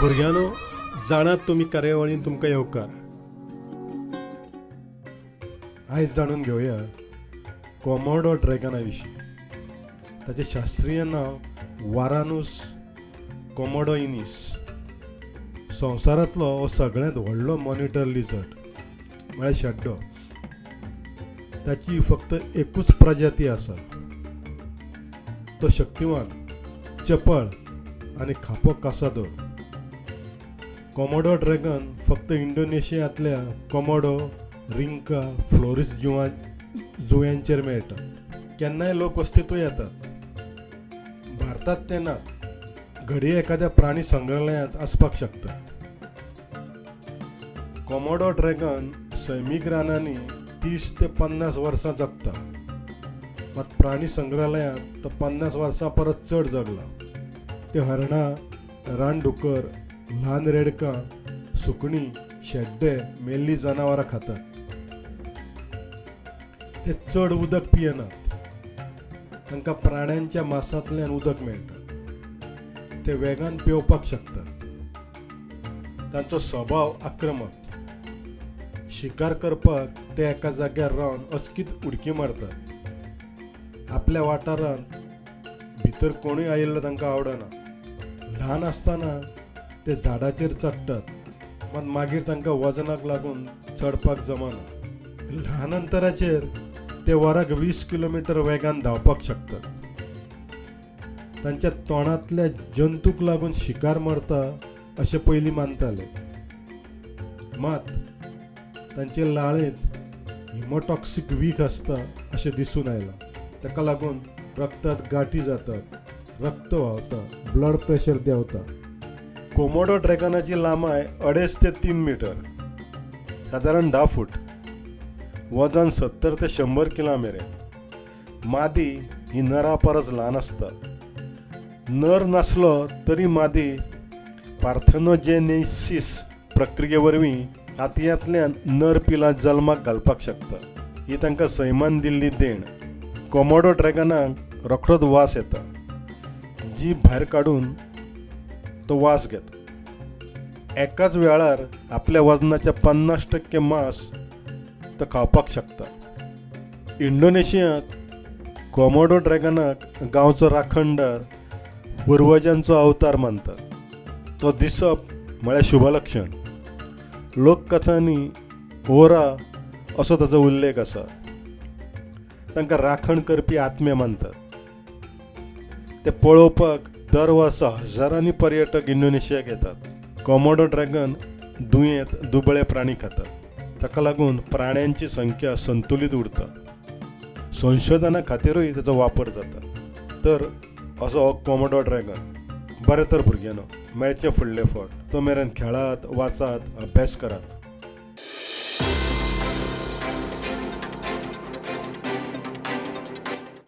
भुरग्यानो जाणात तुमी कार्यावळीन तुमकां येवकार. आयज जाणून घेवया कोमोडो ड्रॅगना विशीं ताचें शास्त्रीय नांव वारानूस कोमोडो इनीस संवसारांतलो हो सगळ्यांत व्हडलो मॉनिटर लिझर्ड म्हळ्यार शेड्डो. ताची फक्त एकूच प्रजाती आसा. तो शक्तिवान चपळ आनी खापो कासादो कोमोडो ड्रॅगन फक्त इंडोनेशियांतल्या कोमोडो रिंका फ्लोरिस जुवा जुव्यांचेर मेळटा केन्नाय लोक अस्तित्व येतात. भारतांत ना घडये एखाद्या प्राणी संग्रहालयांत आसपाक शकता. कोमोडो ड्रॅगन सैमीक रानांनी तीस ते पन्नास वर्सां जगता. मात प्राणी संग्रहालयांत तो पन्नास वर्सां परत चड जगला. ते हरणां रानडुकर ल्हान रेडकां सुकणीं शेड्डे मेल्लीं जनावरां खातात. ते चड उदक पियेनात. तांकां प्राण्यांच्या मांसांतल्यान उदक मेळटा ते वेगान पेंवपाक शकतात. तांचो स्वभाव आक्रमक. शिकार करपाक ते एका जाग्यार रावन अचकीत उडकी मारतात. आपल्या वाठारांत भितर कोणूय आयिल्लो तांकां आवडना. ल्हान आसतना ते झाडाचेर चडटात मात मागीर तांकां वजनाक लागून चडपाक जमना. ल्हान अंतराचेर ते वराक वीस किलोमिटर वेगान धांवपाक शकतात. तांच्या तोंडांतल्या जंतूक लागून शिकार मरता अशें पयलीं मानताले. मात तांचे लाळेंत हिमोटॉक्सिक वीक आसता अशें दिसून आयलां. ताका लागून रगतांत गाठी जातात रक्त व्हांवता ब्लड प्रेशर देंवता. कोमोडो ड्रॅगनाची लांबाय अडेज ते तीन मिटर. सादारण धा फूट. वजन सत्तर ते शंबर किलो मेरेन मादी ही नरा परस ल्हान आसता नर नासलो तरी मादी पार्थनोजेनेसिस प्रक्रिये वरवीं हातयांतल्यान नर पिलां जल्माक घालपाक शकता ही तांकां सैमान दिल्ली देण. कोमोडो ड्रॅगनाक रोखडोच वास येता. जीब भायर काडून तो वास घेता. एकाच वेळार आपल्या वजनाचे पन्नास टक्के मांस तो खावपाक शकता. इंडोनेशियांत कोमोडो ड्रॅगनाक गांवचो राखणदार पूर्वजांचो अवतार मानतात. तो दिसप म्हळ्यार शुभलक्षण. लोककथांनी ओरा असो ताचो उल्लेख आसा. तांकां राखण करपी आत्मे मानतात. ते पळोवपाक दर वर्सा हजारांनी पर्यटक इंडोनेशियाक येतात कोमोडो ड्रॅगन दुयेंत दुबळे प्राणी खातात. ताका लागून प्राण्यांची संख्या संतुलीत उरता संशोधना खातीरूय ताचो वापर जाता. तर असो हो कोमोडो ड्रॅगन बरें तर भुरग्यांनो मेळचे फुडले फावट तो मेरेन खेळात वाचात अभ्यास करात.